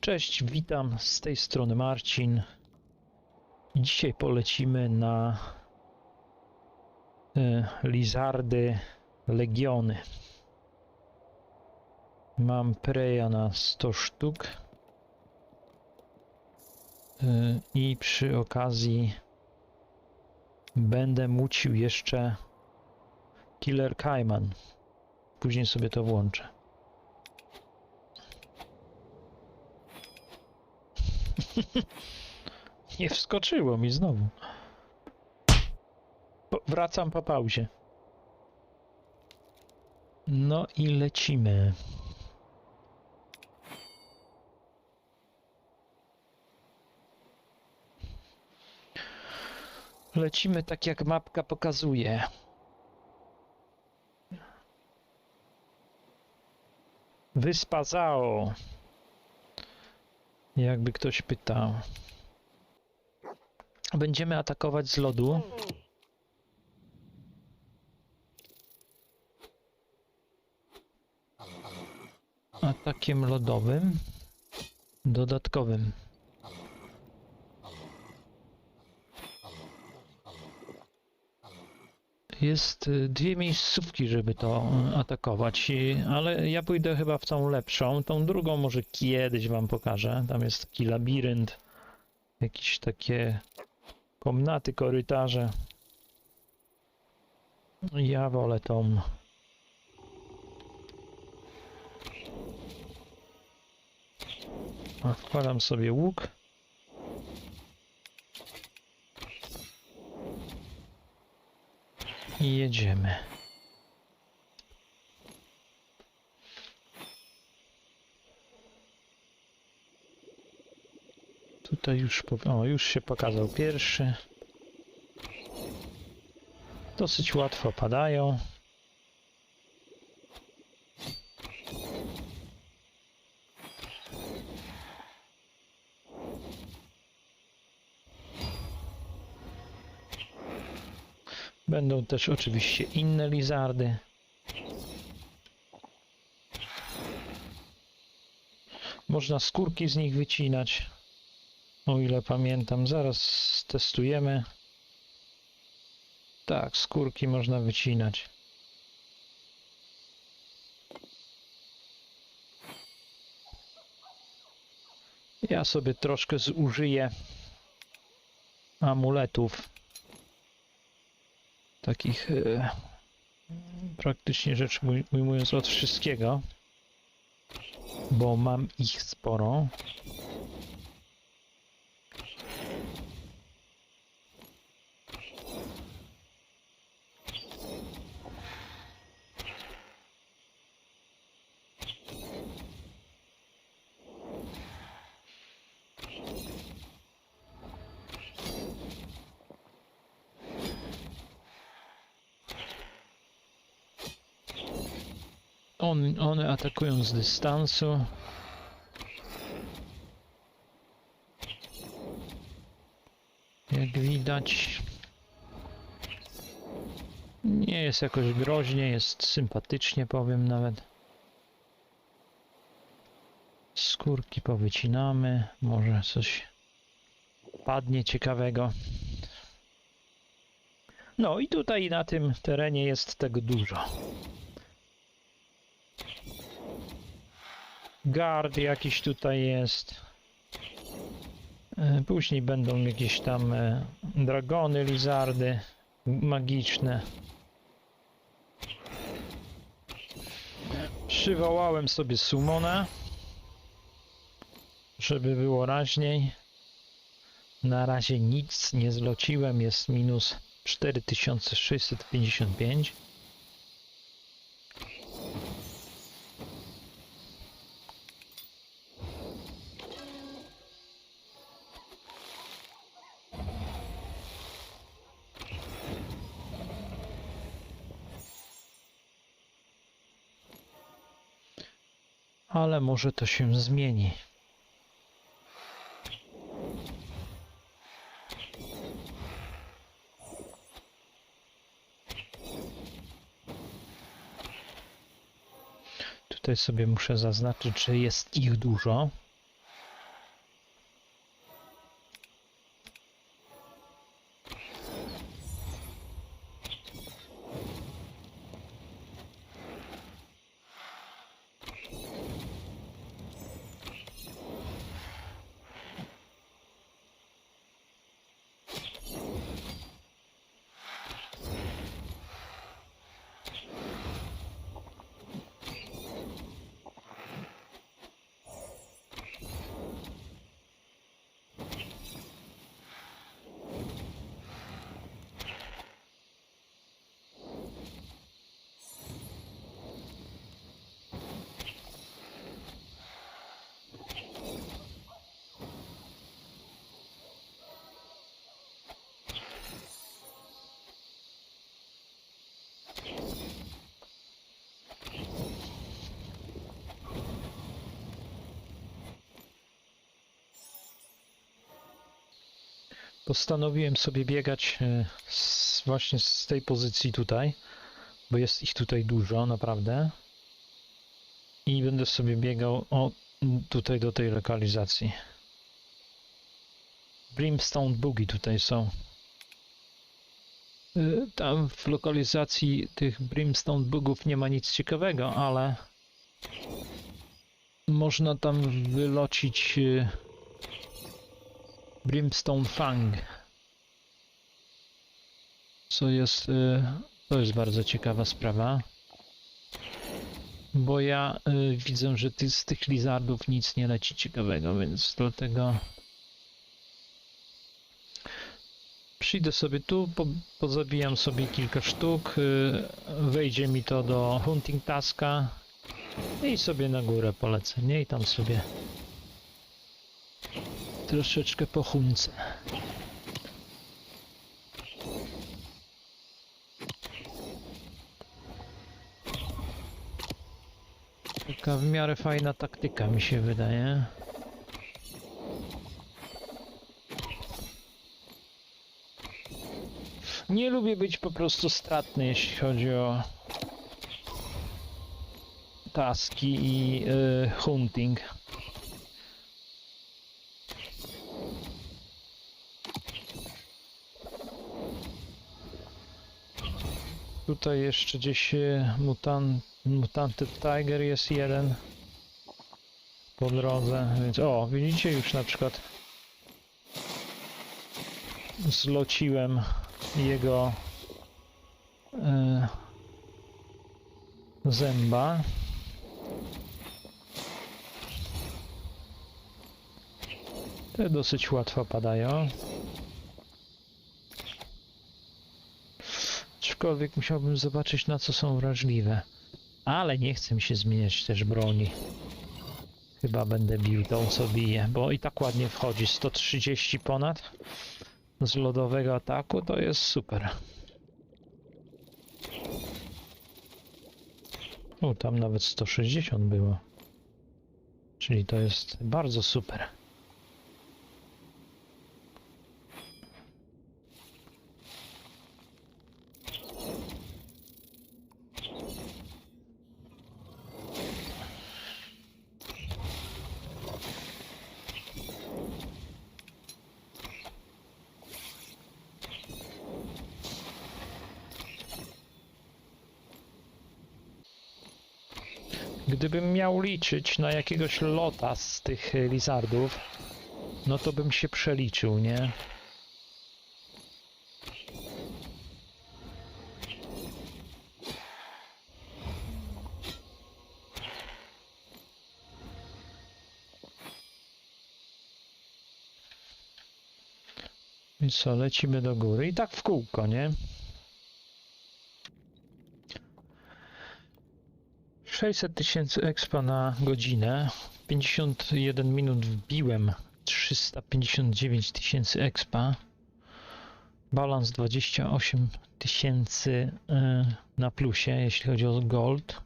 Cześć, witam z tej strony Marcin. Dzisiaj polecimy na y, Lizardy Legiony. Mam Preja na 100 sztuk. Y, I przy okazji będę mucił jeszcze Killer Kaiman. Później sobie to włączę. Nie wskoczyło mi znowu. Po, wracam po pauzie. No i lecimy. Lecimy tak jak mapka pokazuje. Wyspa Zao. Jakby ktoś pytał. Będziemy atakować z lodu. Atakiem lodowym. Dodatkowym. Jest y, dwie miejscówki, żeby to atakować, i- ale ja pójdę chyba w tą lepszą. Tą drugą może kiedyś wam pokażę. Tam jest taki labirynt, jakieś takie komnaty, korytarze. Ja wolę tą. A, Wkładam sobie łuk. I jedziemy. Tutaj już, o, już się pokazał pierwszy. Dosyć łatwo padają. Będą też oczywiście inne lizardy. Można skórki z nich wycinać. O ile pamiętam, zaraz testujemy. Tak, skórki można wycinać. Ja sobie troszkę zużyję amuletów. Takich e, praktycznie rzecz uj- ujmując od wszystkiego. Bo mam ich sporo. On, one atakują z dystansu. Jak widać, nie jest jakoś groźnie, jest sympatycznie, powiem nawet. Skórki powycinamy, może coś padnie ciekawego. No i tutaj na tym terenie jest tego dużo. Guard jakiś tutaj jest. E, Później będą jakieś tam e, dragony, lizardy magiczne. Przywołałem sobie sumona, żeby było raźniej. Na razie nic nie zlociłem, jest minus 4655. ale może to się zmieni. Tutaj sobie muszę zaznaczyć, że jest ich dużo. Postanowiłem sobie biegać e, z, właśnie z tej pozycji tutaj, bo jest ich tutaj dużo, naprawdę. I będę sobie biegał o tutaj do tej lokalizacji. Brimstone Boogie tutaj są. Y, Tam w lokalizacji tych Brimstone Bugów nie ma nic ciekawego, ale można tam wylocić y, Brimstone Fang. Co jest, y, to jest bardzo ciekawa sprawa. Bo ja y, widzę, że ty, z tych lizardów nic nie leci ciekawego, więc dlatego przyjdę sobie tu, po, pozabijam sobie kilka sztuk, y, wejdzie mi to do hunting taska i sobie na górę polecę, nie? I tam sobie troszeczkę pochunce. Taka w miarę fajna taktyka mi się wydaje. Nie lubię być po prostu stratny, jeśli chodzi o taski i y, hunting. Tutaj jeszcze gdzieś y, mutant, Mutanted Tiger jest jeden po drodze, więc o, widzicie już na przykład zlociłem jego e, zęba. Te dosyć łatwo padają. Aczkolwiek musiałbym zobaczyć na co są wrażliwe. Ale nie chcę mi się zmieniać też broni. Chyba będę bił tą co bije, bo i tak ładnie wchodzi. 130 ponad z lodowego ataku to jest super. O, tam nawet 160 było. Czyli to jest bardzo super. Gdybym miał liczyć na jakiegoś lota z tych e, lizardów, no to bym się przeliczył, nie? I co, lecimy do góry i tak w kółko, nie? 600 tysięcy expa na godzinę. 51 minut wbiłem 359 tysięcy expa. Balans 28 tysięcy y, na plusie, jeśli chodzi o gold.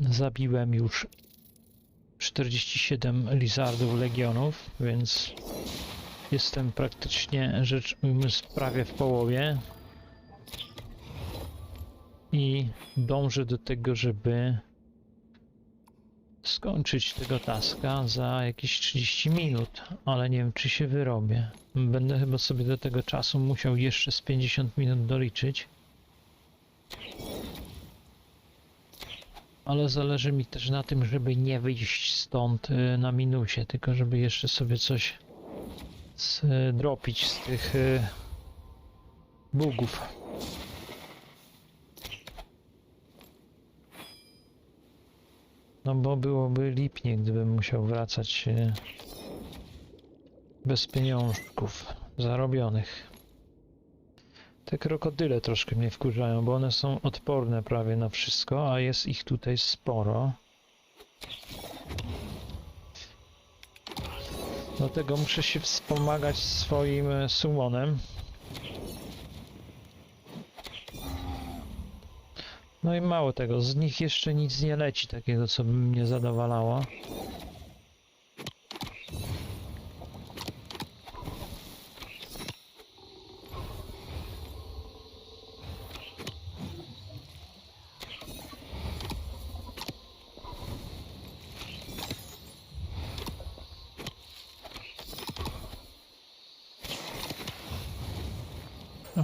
Zabiłem już 47 lizardów legionów, więc jestem praktycznie rzecz ujmując prawie w połowie i dążę do tego, żeby skończyć tego taska za jakieś 30 minut, ale nie wiem czy się wyrobię. Będę chyba sobie do tego czasu musiał jeszcze z 50 minut doliczyć. Ale zależy mi też na tym, żeby nie wyjść stąd y, na minusie, tylko żeby jeszcze sobie coś dropić z tych y, bugów. No bo byłoby lipnie, gdybym musiał wracać y, bez pieniążków zarobionych. Te krokodyle troszkę mnie wkurzają, bo one są odporne prawie na wszystko, a jest ich tutaj sporo. Dlatego muszę się wspomagać swoim e, No i mało tego, z nich jeszcze nic nie leci takiego, co by mnie zadowalało.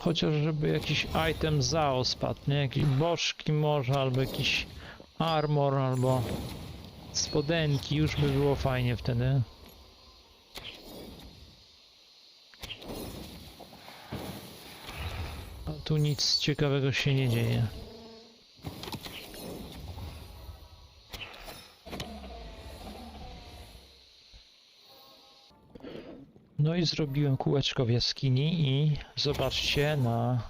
Chociaż żeby jakiś item zao spadł, nie? Jakieś bożki może, albo jakiś armor, albo spodenki, już by było fajnie wtedy. A tu nic ciekawego się nie dzieje. No i zrobiłem kółeczko w jaskini i zobaczcie na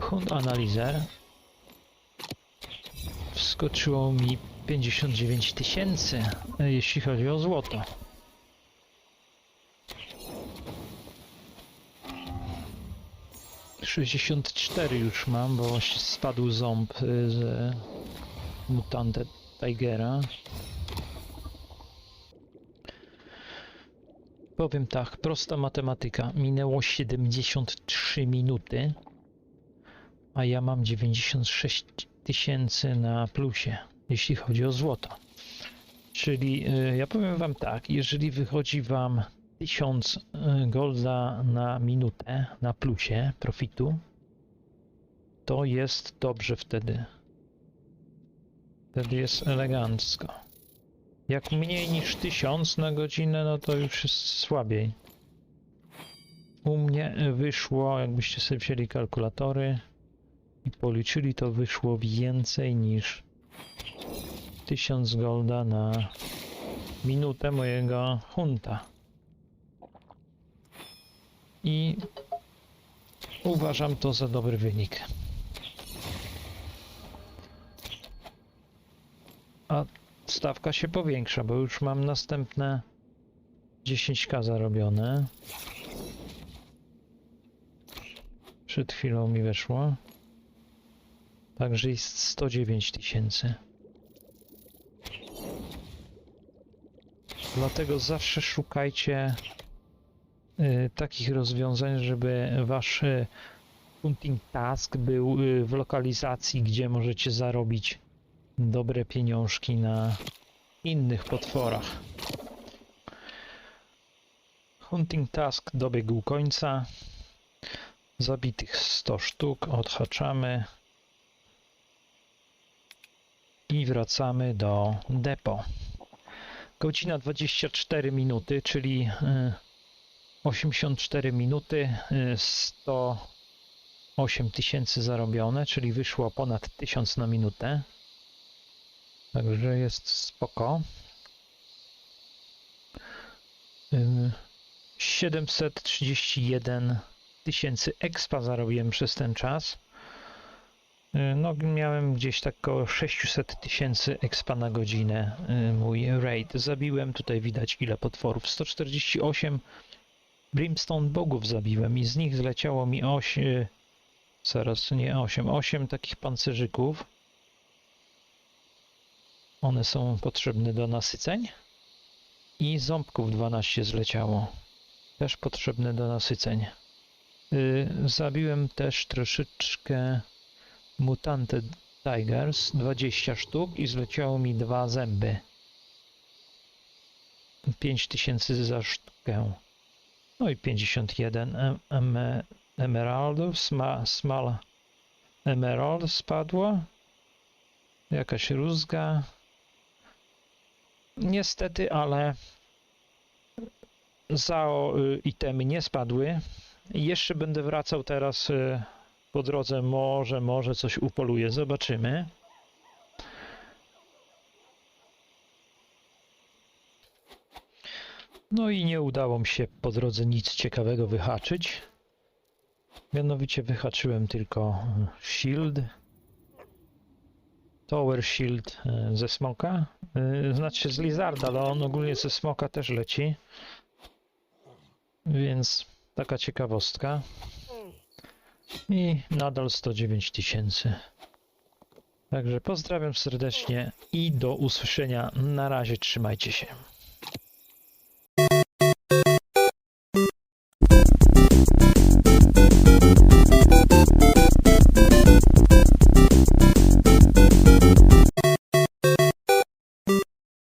Hunt Analyzer. Wskoczyło mi 59 tysięcy, jeśli chodzi o złoto. Sześćdziesiąt cztery już mam, bo spadł ząb y, z Mutanted Tigera. Powiem tak, prosta matematyka. Minęło 73 minuty, a ja mam 96 tysięcy na plusie, jeśli chodzi o złoto. Czyli y, ja powiem wam tak, jeżeli wychodzi wam 1000 y, golda na minutę na plusie profitu, to jest dobrze wtedy. Wtedy jest elegancko. Jak mniej niż 1000 na godzinę, no to już jest słabiej. U mnie wyszło, jakbyście sobie wzięli kalkulatory i policzyli, to wyszło więcej niż 1000 golda na minutę mojego hunta. I uważam to za dobry wynik. A stawka się powiększa, bo już mam następne 10k zarobione. Przed chwilą mi weszło. Także jest 109 tysięcy. Dlatego zawsze szukajcie y, takich rozwiązań, żeby wasz y, hunting task był y, w lokalizacji, gdzie możecie zarobić dobre pieniążki na innych potworach. Hunting task dobiegł końca. Zabitych 100 sztuk odhaczamy. I wracamy do depo. Godzina 24 minuty, czyli y, 84 minuty, y, 108 tysięcy zarobione, czyli wyszło ponad 1000 na minutę. Także jest spoko. Ym, 731 tysięcy expa zarobiłem przez ten czas. No, miałem gdzieś tak około 600 tysięcy expa na godzinę mój raid. Zabiłem, tutaj widać ile potworów. 148 Brimstone bogów zabiłem i z nich zleciało mi 8, zaraz nie 8, 8 takich pancerzyków. One są potrzebne do nasyceń. I ząbków 12 zleciało. Też potrzebne do nasyceń. Yy, zabiłem też troszeczkę mutanted Tigers 20 sztuk i zleciało mi dwa zęby. 5000 za sztukę. No i 51 em, em, emeraldów, sma, small emerald spadło. Jakaś rózga. Niestety, ale zao y, itemy nie spadły. Jeszcze będę wracał teraz y, po drodze. Może, może coś upoluję. Zobaczymy. No i nie udało mi się po drodze nic ciekawego wyhaczyć. Mianowicie wyhaczyłem tylko y, shield. Tower shield y, ze smoka. Y, Znaczy z lizarda, ale on ogólnie ze smoka też leci. Więc taka ciekawostka. I nadal 109 tysięcy. Także pozdrawiam serdecznie i do usłyszenia. Na razie trzymajcie się.